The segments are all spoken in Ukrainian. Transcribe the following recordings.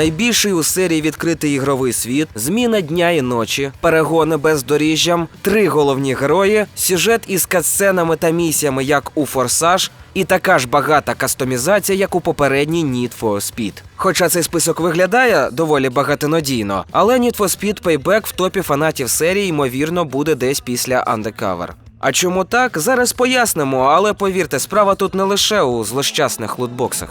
найбільший у серії відкритий ігровий світ, зміна дня і ночі, перегони бездоріжжям, три головні герої, сюжет із катсценами та місіями, як у Форсаж, і така ж багата кастомізація, як у попередній Need for Speed. Хоча цей список виглядає доволі багатонадійно, але Need for Speed Payback в топі фанатів серії ймовірно буде десь після Undercover. А чому так? Зараз пояснимо, але повірте, справа тут не лише у злощасних лутбоксах.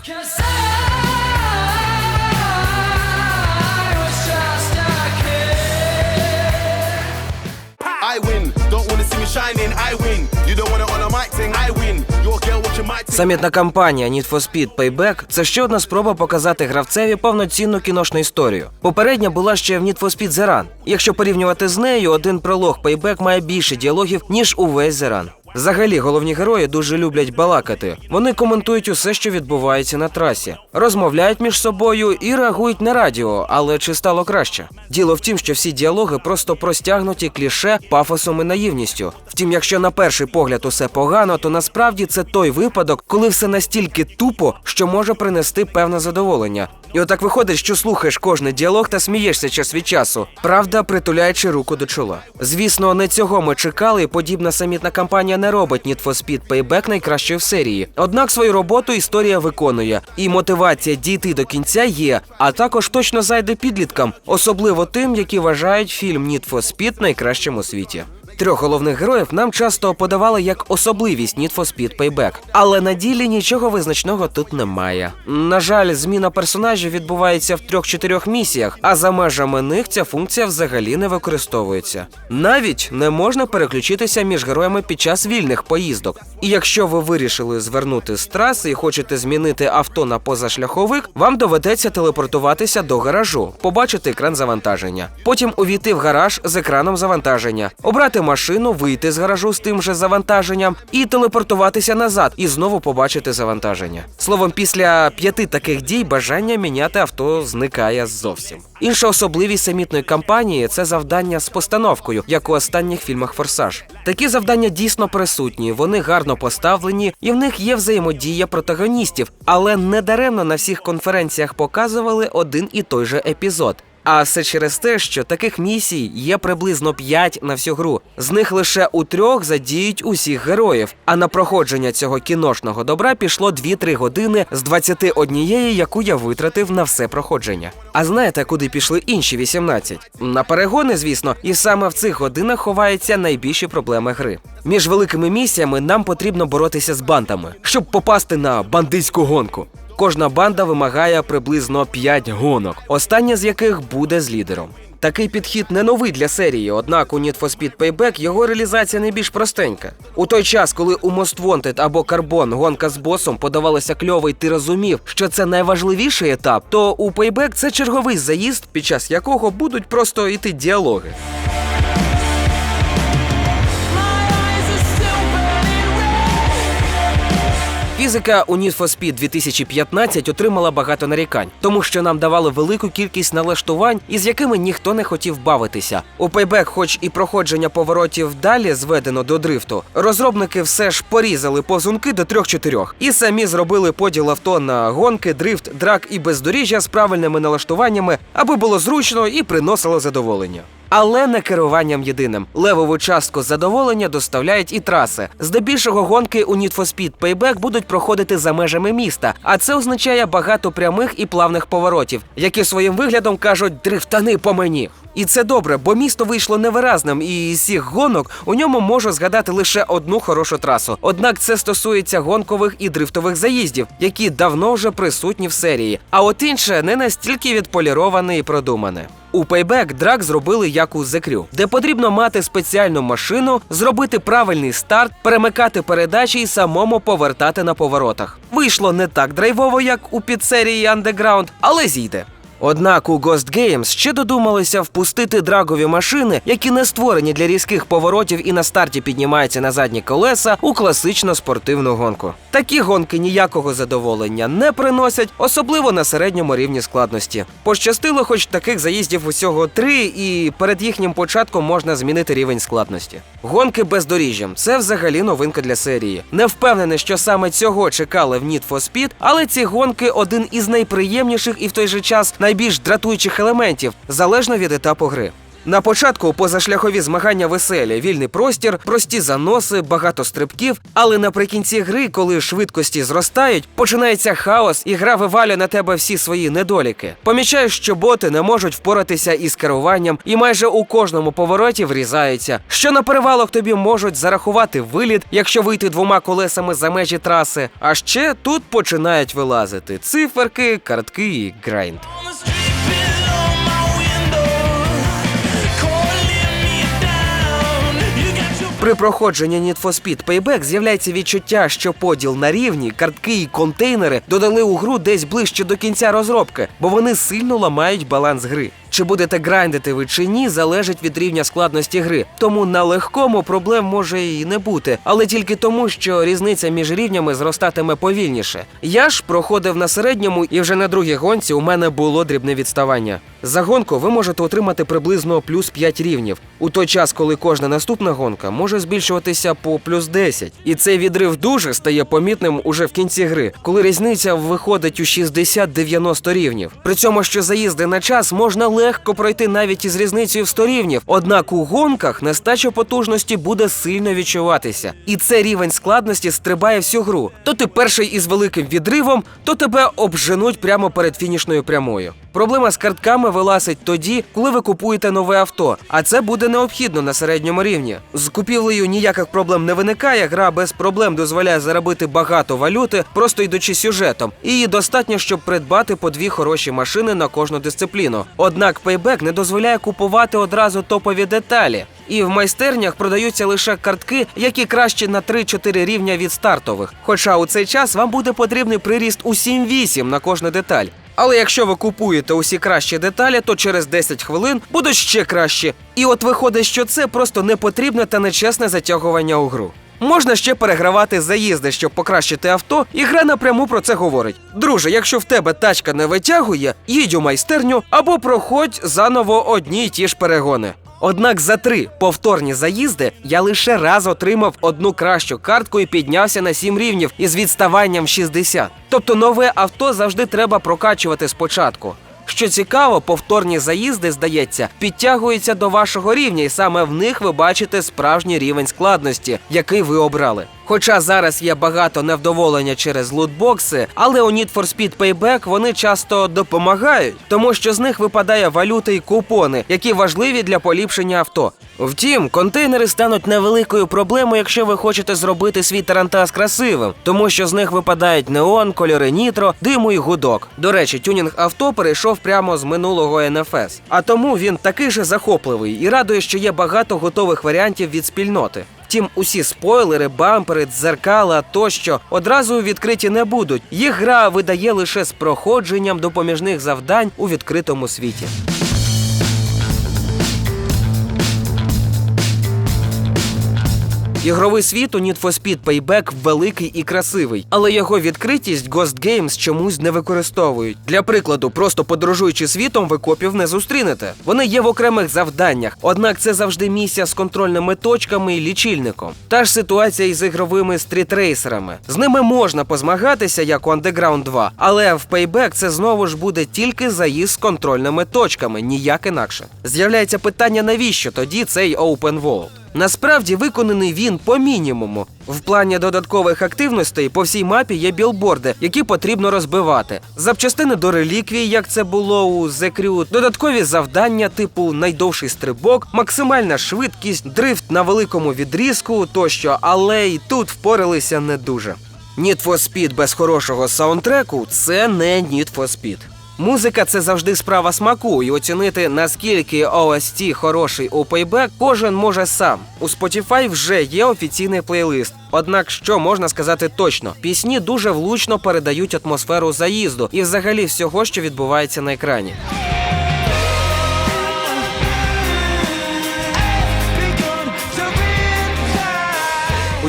Самітна кампанія Need for Speed Payback – це ще одна спроба показати гравцеві повноцінну кіношну історію. Попередня була ще в Need for Speed The Run. Якщо порівнювати з нею, один пролог Payback має більше діалогів, ніж увесь The Run. Взагалі, головні герої дуже люблять балакати. Вони коментують усе, що відбувається на трасі, розмовляють між собою і реагують на радіо, але чи стало краще? Діло в тім, що всі діалоги просто простягнуті кліше, пафосом і наївністю. Втім, якщо на перший погляд усе погано, то насправді це той випадок, коли все настільки тупо, що може принести певне задоволення. І отак виходить, що слухаєш кожний діалог та смієшся час від часу, правда, притуляючи руку до чола. Звісно, не цього ми чекали, і подібна самітна кампанія не робить Need for Speed Payback найкращою в серії. Однак свою роботу історія виконує, і мотивація дійти до кінця є, а також точно зайде підліткам, особливо тим, які вважають фільм Need for Speed найкращим у світі. Трьох головних героїв нам часто подавали як особливість Need for Speed Payback. Але на ділі нічого визначного тут немає. На жаль, зміна персонажів відбувається в трьох-чотирьох місіях, а за межами них ця функція взагалі не використовується. Навіть не можна переключитися між героями під час вільних поїздок. І якщо ви вирішили звернути з траси і хочете змінити авто на позашляховик, вам доведеться телепортуватися до гаражу, побачити екран завантаження. Потім увійти в гараж з екраном завантаження, обрати машину, вийти з гаражу з тим же завантаженням і телепортуватися назад, і знову побачити завантаження. Словом, після п'яти таких дій бажання міняти авто зникає зовсім. Інша особливість самітної кампанії це завдання з постановкою, як у останніх фільмах Форсаж. Такі завдання дійсно присутні, вони гарно поставлені, і в них є взаємодія протагоністів, але недаремно на всіх конференціях показували один і той же епізод. А все через те, що таких місій є приблизно 5 на всю гру. З них лише у трьох задіють усіх героїв. А на проходження цього кіношного добра пішло 2-3 години з 21, яку я витратив на все проходження. А знаєте, куди пішли інші 18? На перегони, звісно, і саме в цих годинах ховаються найбільші проблеми гри. Між великими місіями нам потрібно боротися з бандами, щоб попасти на бандитську гонку. Кожна банда вимагає приблизно 5 гонок, остання з яких буде з лідером. Такий підхід не новий для серії, однак у Need for Speed Payback його реалізація найбільш простенька. У той час, коли у Most Wanted або Carbon гонка з босом подавалася кльово, і ти розумів, що це найважливіший етап, то у Payback це черговий заїзд, під час якого будуть просто йти діалоги. Фізика у Need for Speed 2015 отримала багато нарікань, тому що нам давали велику кількість налаштувань, із якими ніхто не хотів бавитися. У Payback, хоч і проходження поворотів далі зведено до дрифту, розробники все ж порізали повзунки до 3-4 і самі зробили поділ авто на гонки, дрифт, драк і бездоріжжя з правильними налаштуваннями, аби було зручно і приносило задоволення. Але не керуванням єдиним. Левову частку задоволення доставляють і траси. Здебільшого гонки у Need for Speed Payback будуть проходити за межами міста, а це означає багато прямих і плавних поворотів, які своїм виглядом кажуть дрифтани по мені. І це добре, бо місто вийшло невиразним, і з цих гонок у ньому можу згадати лише одну хорошу трасу. Однак це стосується гонкових і дрифтових заїздів, які давно вже присутні в серії. А от інше не настільки відполіроване і продумане. У Payback драк зробили як у The де потрібно мати спеціальну машину, зробити правильний старт, перемикати передачі і самому повертати на поворотах. Вийшло не так драйвово, як у підсерії Underground, але зійде. Однак у Ghost Games ще додумалися впустити драгові машини, які не створені для різких поворотів і на старті піднімаються на задні колеса у класичну спортивну гонку. Такі гонки ніякого задоволення не приносять, особливо на середньому рівні складності. Пощастило, хоч таких заїздів усього три, і перед їхнім початком можна змінити рівень складності. Гонки бездоріжжям це взагалі новинка для серії. Не впевнений, що саме цього чекали в Need for Speed, але ці гонки один із найприємніших і в той же час найбільш дратуючих елементів залежно від етапу гри. На початку позашляхові змагання веселі, вільний простір, прості заноси, багато стрибків. Але наприкінці гри, коли швидкості зростають, починається хаос, і гра вивалює на тебе всі свої недоліки. Помічаєш, що боти не можуть впоратися із керуванням, і майже у кожному повороті врізаються. Що на перевалах тобі можуть зарахувати виліт, якщо вийти двома колесами за межі траси. А ще тут починають вилазити циферки, картки і грайнд. При проходженні Need for Speed Payback з'являється відчуття, що поділ на рівні, картки і контейнери додали у гру десь ближче до кінця розробки, бо вони сильно ламають баланс гри. Чи будете грайндити ви чи ні, залежить від рівня складності гри. Тому на легкому проблем може і не бути, але тільки тому, що різниця між рівнями зростатиме повільніше. Я ж проходив на середньому, і вже на другій гонці у мене було дрібне відставання. За гонку ви можете отримати приблизно плюс 5 рівнів, у той час, коли кожна наступна гонка може збільшуватися по плюс 10. І цей відрив дуже стає помітним уже в кінці гри, коли різниця виходить у 60-90 рівнів. При цьому, що заїзди на час можна легко пройти навіть із різницею в 100 рівнів. Однак у гонках нестача потужності буде сильно відчуватися. І це рівень складності стрибає всю гру. То ти перший із великим відривом, то тебе обженуть прямо перед фінішною прямою. Проблема з картками вилазить тоді, коли ви купуєте нове авто, а це буде необхідно на середньому рівні. З купівлею ніяких проблем не виникає. Гра без проблем дозволяє заробити багато валюти, просто йдучи сюжетом. Її достатньо, щоб придбати по дві хороші машини на кожну дисципліну. Однак Payback не дозволяє купувати одразу топові деталі. І в майстернях продаються лише картки, які кращі на 3-4 рівня від стартових. Хоча у цей час вам буде потрібний приріст у 7-8 на кожну деталь. Але якщо ви купуєте усі кращі деталі, то через 10 хвилин будуть ще кращі. І от виходить, що це просто непотрібне та нечесне затягування у гру. Можна ще перегравати заїзди, щоб покращити авто, і гра напряму про це говорить. Друже, якщо в тебе тачка не витягує, їдь у майстерню або проходь заново одні й ті ж перегони. Однак за три повторні заїзди я лише раз отримав одну кращу картку і піднявся на сім рівнів із відставанням 60. Тобто нове авто завжди треба прокачувати спочатку. Що цікаво, повторні заїзди, здається, підтягуються до вашого рівня, і саме в них ви бачите справжній рівень складності, який ви обрали. Хоча зараз є багато невдоволення через лутбокси, але у Need for Speed Payback вони часто допомагають, тому що з них випадає валюта і купони, які важливі для поліпшення авто. Втім, контейнери стануть невеликою проблемою, якщо ви хочете зробити свій тарантас красивим, тому що з них випадають неон, кольори нітро, диму і гудок. До речі, тюнінг авто перейшов прямо з минулого NFS, а тому він такий же захопливий і радує, що є багато готових варіантів від спільноти. Втім, усі спойлери, бампери, дзеркала тощо одразу відкриті не будуть. Їх гра видає лише з проходженням допоміжних завдань у відкритому світі. Ігровий світ у Need for Speed Payback великий і красивий, але його відкритість Ghost Games чомусь не використовують. Для прикладу, просто подорожуючи світом, ви копів не зустрінете. Вони є в окремих завданнях, однак це завжди місія з контрольними точками і лічильником. Та ж ситуація із ігровими стрітрейсерами. З ними можна позмагатися, як у Underground 2, але в Payback це знову ж буде тільки заїзд з контрольними точками, ніяк інакше. З'являється питання, навіщо тоді цей Open World? Насправді виконаний він по мінімуму. В плані додаткових активностей по всій мапі є білборди, які потрібно розбивати. Запчастини до реліквій, як це було у The Crew, додаткові завдання, типу найдовший стрибок, максимальна швидкість, дрифт на великому відрізку тощо, але і тут впоралися не дуже. Need for Speed без хорошого саундтреку це не Need for Speed. Музика це завжди справа смаку, і оцінити наскільки OST хороший у Payback кожен може сам. У Spotify вже є офіційний плейлист. Однак, що можна сказати точно, пісні дуже влучно передають атмосферу заїзду і взагалі всього, що відбувається на екрані.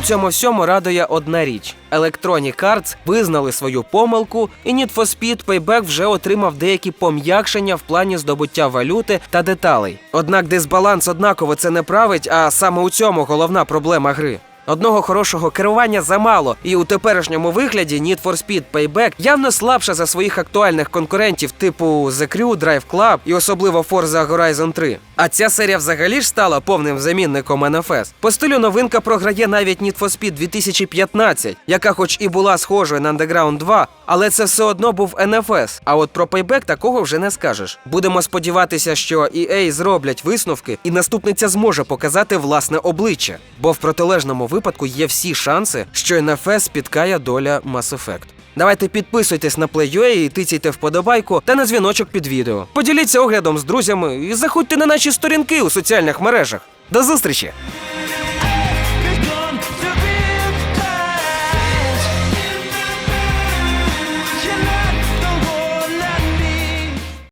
Цьому всьому радує одна річ: Electronic Arts визнали свою помилку, і Need for Speed Payback вже отримав деякі пом'якшення в плані здобуття валюти та деталей. Однак дисбаланс однаково це не править, а саме у цьому головна проблема гри. Одного хорошого керування замало, і у теперішньому вигляді Need for Speed Payback явно слабша за своїх актуальних конкурентів типу The Crew, Drive Club і особливо Forza Horizon 3. А ця серія взагалі ж стала повним замінником NFS. По стилю новинка програє навіть Need for Speed 2015, яка хоч і була схожою на Underground 2, але це все одно був NFS. А от про Payback такого вже не скажеш. Будемо сподіватися, що EA зроблять висновки, і наступниця зможе показати власне обличчя, бо в протилежному випадку є всі шанси, що NFS спіткає доля Mass Effect. Давайте підписуйтесь на Play.ua і тицяйте вподобайку та на дзвіночок під відео. Поділіться оглядом з друзями і заходьте на наші сторінки у соціальних мережах. До зустрічі!